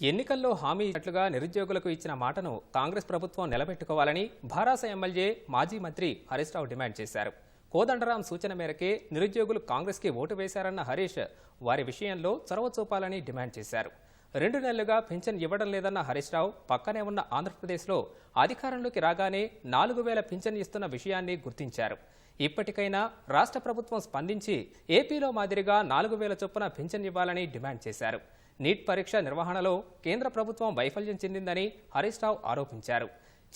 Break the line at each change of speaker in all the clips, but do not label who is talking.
ఎన్నికల్లో హామీ ఇచ్చినట్లుగా నిరుద్యోగులకు ఇచ్చిన మాటను కాంగ్రెస్ ప్రభుత్వం నిలబెట్టుకోవాలని భారాస ఎమ్మెల్యే మాజీ మంత్రి హరీష్ రావు డిమాండ్ చేశారు. కోదండరాం సూచన మేరకే నిరుద్యోగులు కాంగ్రెస్కి ఓటు వేశారన్న హరీష్ వారి విషయంలో చొరవ చూపాలని డిమాండ్ చేశారు. రెండు నెలలుగా పింఛన్ ఇవ్వడం లేదన్న హరీష్ రావు పక్కనే ఉన్న ఆంధ్రప్రదేశ్లో అధికారంలోకి రాగానే నాలుగు వేల పింఛన్ ఇస్తున్న విషయాన్ని గుర్తించారు. ఇప్పటికైనా రాష్ట్ర ప్రభుత్వం స్పందించి ఏపీలో మాదిరిగా నాలుగు వేల చొప్పున పింఛన్ ఇవ్వాలని డిమాండ్ చేశారు. నీట్ పరీక్ష నిర్వహణలో కేంద్ర ప్రభుత్వం వైఫల్యం చెందిందని హరీష్ రావు ఆరోపించారు.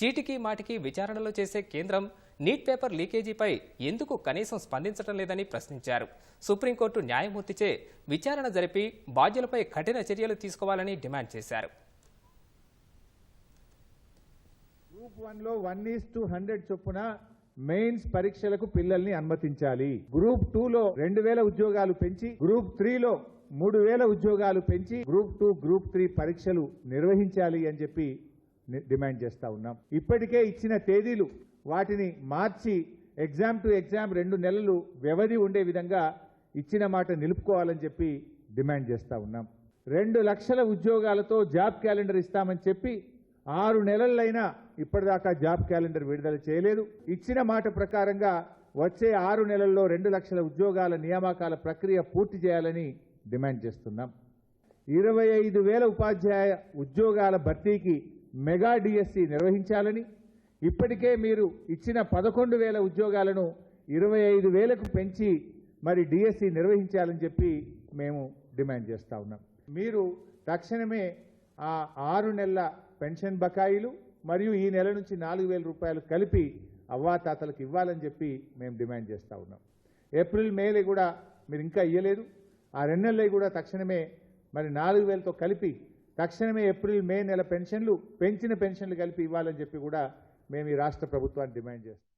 చీటికి మాటికి విచారణలు చేసే కేంద్రం నీట్ పేపర్ లీకేజీపై ఎందుకు కనీసం స్పందించడం లేదని ప్రశ్నించారు. సుప్రీంకోర్టు న్యాయమూర్తిచే విచారణ జరిపి బాధ్యులపై కఠిన చర్యలు తీసుకోవాలని డిమాండ్ చేశారు.
గ్రూప్ వన్లో వన్ ఈస్ టు హండ్రెడ్ చొప్పున మెయిన్స్ పరీక్షలకు పిల్లల్ని అనుమతించాలి. గ్రూప్ టూలో రెండు వేల ఉద్యోగాలు పెంచి గ్రూప్ త్రీలో మూడు వేల ఉద్యోగాలు పెంచి గ్రూప్ టూ గ్రూప్ త్రీ పరీక్షలు నిర్వహించాలి అని చెప్పి డిమాండ్ చేస్తూ ఉన్నాం. ఇప్పటికే ఇచ్చిన తేదీలు వాటిని మార్చి ఎగ్జామ్ టు ఎగ్జామ్ రెండు నెలలు వ్యవధి ఉండే విధంగా ఇచ్చిన మాట నిలుపుకోవాలని చెప్పి డిమాండ్ చేస్తూ ఉన్నాం. రెండు లక్షల ఉద్యోగాలతో జాబ్ క్యాలెండర్ ఇస్తామని చెప్పి ఆరు నెలలైనా ఇప్పటిదాకా జాబ్ క్యాలెండర్ విడుదల చేయలేదు. ఇచ్చిన మాట ప్రకారంగా వచ్చే ఆరు నెలల్లో రెండు లక్షల ఉద్యోగాల నియామకాల ప్రక్రియ పూర్తి చేయాలని డిమాండ్ చేస్తున్నాం. ఇరవై ఐదు వేల ఉపాధ్యాయ ఉద్యోగాల భర్తీకి మెగా డిఎస్సి నిర్వహించాలని ఇప్పటికే మీరు ఇచ్చిన పదకొండు వేల ఉద్యోగాలను ఇరవై ఐదు వేలకు పెంచి మరి డిఎస్సి నిర్వహించాలని చెప్పి మేము డిమాండ్ చేస్తా ఉన్నాం. మీరు తక్షణమే ఆ ఆరు నెలల పెన్షన్ బకాయిలు మరియు ఈ నెల నుంచి నాలుగు వేల రూపాయలు కలిపి అవ్వాతాతలకు ఇవ్వాలని చెప్పి మేము డిమాండ్ చేస్తూ ఉన్నాం. ఏప్రిల్ మేలే కూడా మీరు ఇంకా ఇయ్యలేదు. ఆ రెండు నెలలు కూడా తక్షణమే మరి నాలుగు వేలతో కలిపి తక్షణమే ఏప్రిల్ మే నెల పెన్షన్లు పెంచిన పెన్షన్లు కలిపి ఇవ్వాలని చెప్పి కూడా మేము ఈ రాష్ట్ర ప్రభుత్వాన్ని డిమాండ్ చేస్తాం